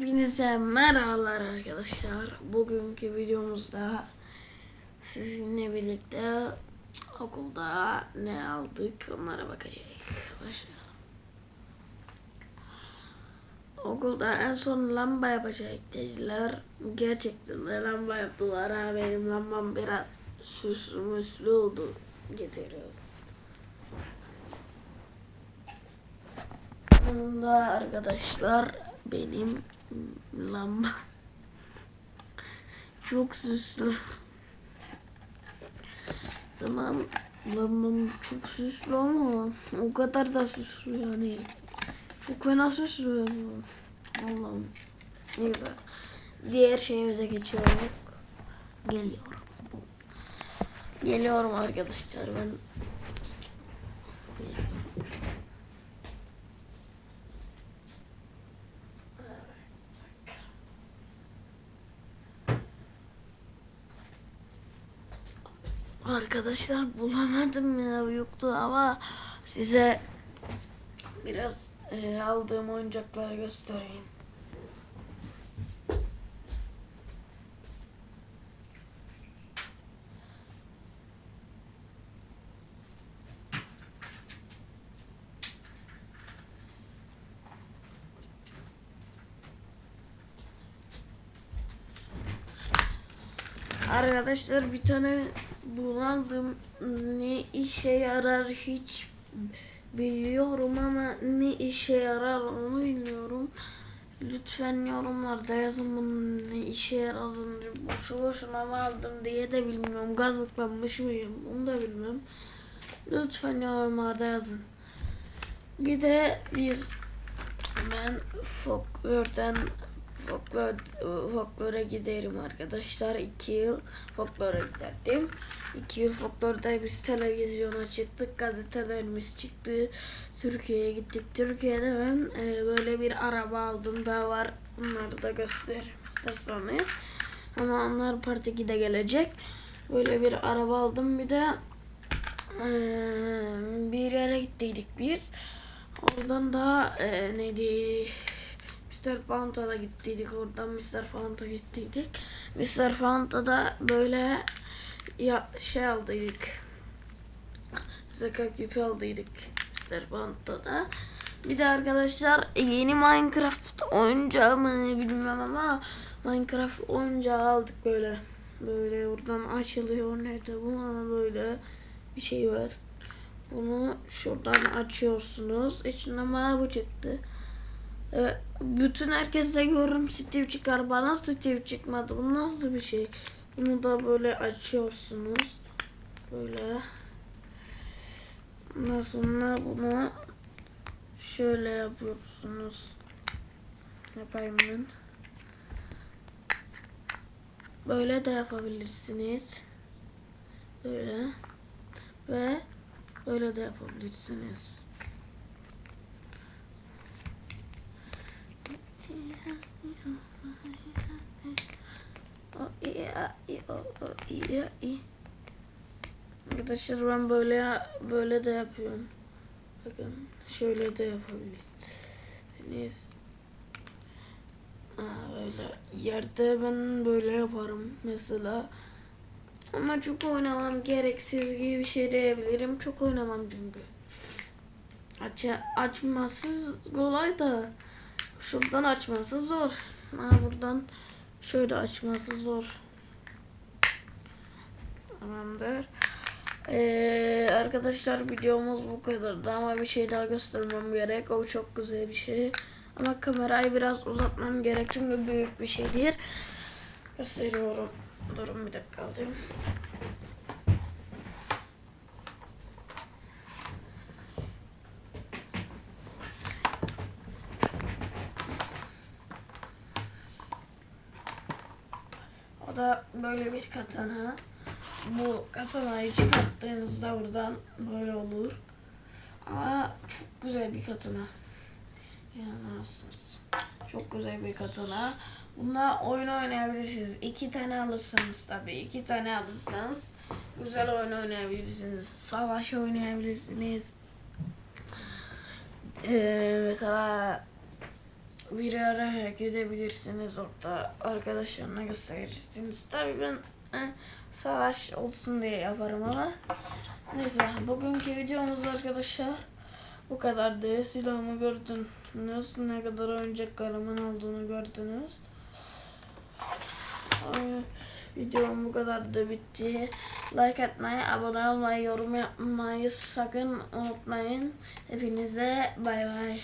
Hepinize merhabalar arkadaşlar. Bugünkü videomuzda sizinle birlikte okulda ne aldık onlara bakacağız. Başlayalım. Okulda en son lamba yapacak dediler. Gerçekten de lamba yaptılar. Ha, benim lambam biraz süslü müslü oldu. Getiriyorum. Yanımda arkadaşlar benim lamba çok süslü. Tamam lambam çok süslü ama o kadar da süslü yani. Çok fena süslü. Allah'ım. Neyse. Diğer şeyimize geçiyorum. Geliyorum. Geliyorum arkadaşlar ben. Arkadaşlar bulamadım ya yoktu ama size biraz e, aldığım oyuncakları göstereyim. Arkadaşlar bir tane bulandım. Ne işe yarar hiç biliyorum ama ne işe yarar onu bilmiyorum. Lütfen yorumlarda yazın bunun ne işe yaradığını. Boşu boşuna mı aldım diye de bilmiyorum. Gazlıklanmış mıyım onu da bilmem. Lütfen yorumlarda yazın. Bir de biz ben folklordan folklor, folklora giderim arkadaşlar. iki yıl folklora giderdim. İki yıl folklorda biz televizyona çıktık. Gazetelerimiz çıktı. Türkiye'ye gittik. Türkiye'de ben e, böyle bir araba aldım. Daha var. Bunları da gösteririm isterseniz. Ama onlar parti 2'de gelecek. Böyle bir araba aldım. Bir de e, bir yere gittiydik biz. Oradan da e, neydi? Mr. Fanta'da gittiydik. Oradan Mr. Fanta gittiydik. Mr. Fanta'da böyle ya şey aldıydık. Zeka küpü aldıydık Mr. Fanta'da. Bir de arkadaşlar yeni Minecraft oyuncağı mı bilmem ama Minecraft oyuncağı aldık böyle. Böyle oradan açılıyor. Nerede bu? Böyle bir şey var. Bunu şuradan açıyorsunuz. İçinden bana bu çıktı. Evet, bütün herkes de görürüm Steve çıkar bana Steve çıkmadı. Bu nasıl bir şey? Bunu da böyle açıyorsunuz. Böyle. Ondan sonra bunu şöyle yapıyorsunuz. Yapayım ben. Böyle de yapabilirsiniz. Böyle. Ve böyle de yapabilirsiniz. Arkadaşlar ben böyle böyle de yapıyorum. Bakın şöyle de yapabilirsiniz. Aa, böyle yerde ben böyle yaparım mesela. Ama çok oynamam gereksiz gibi bir şey diyebilirim. Çok oynamam çünkü. Aç açması kolay da şuradan açması zor. Ha, buradan şöyle açması zor. Tamamdır. Ee, arkadaşlar videomuz bu kadardı ama bir şey daha göstermem gerek. O çok güzel bir şey. Ama kamerayı biraz uzatmam gerek çünkü büyük bir şey değil. Gösteriyorum. Durun bir dakika alayım. O da böyle bir katana. Bu katanayı çıkarttığınızda buradan böyle olur. Ama çok güzel bir katana. İnanamazsınız. Çok güzel bir katana. Bunda oyun oynayabilirsiniz. İki tane alırsanız tabii. iki tane alırsanız güzel oyun oynayabilirsiniz. Savaş oynayabilirsiniz. Ee, mesela bir ara gidebilirsiniz orada arkadaşlarına gösterirsiniz. Tabii ben e, savaş olsun diye yaparım ama neyse bugünkü videomuz arkadaşlar bu kadardı. Silahımı gördünüz. Ne kadar oyuncaklarımın olduğunu gördünüz. Videom bu kadardı bitti. Like atmayı, abone olmayı, yorum yapmayı sakın unutmayın. Hepinize bay bay.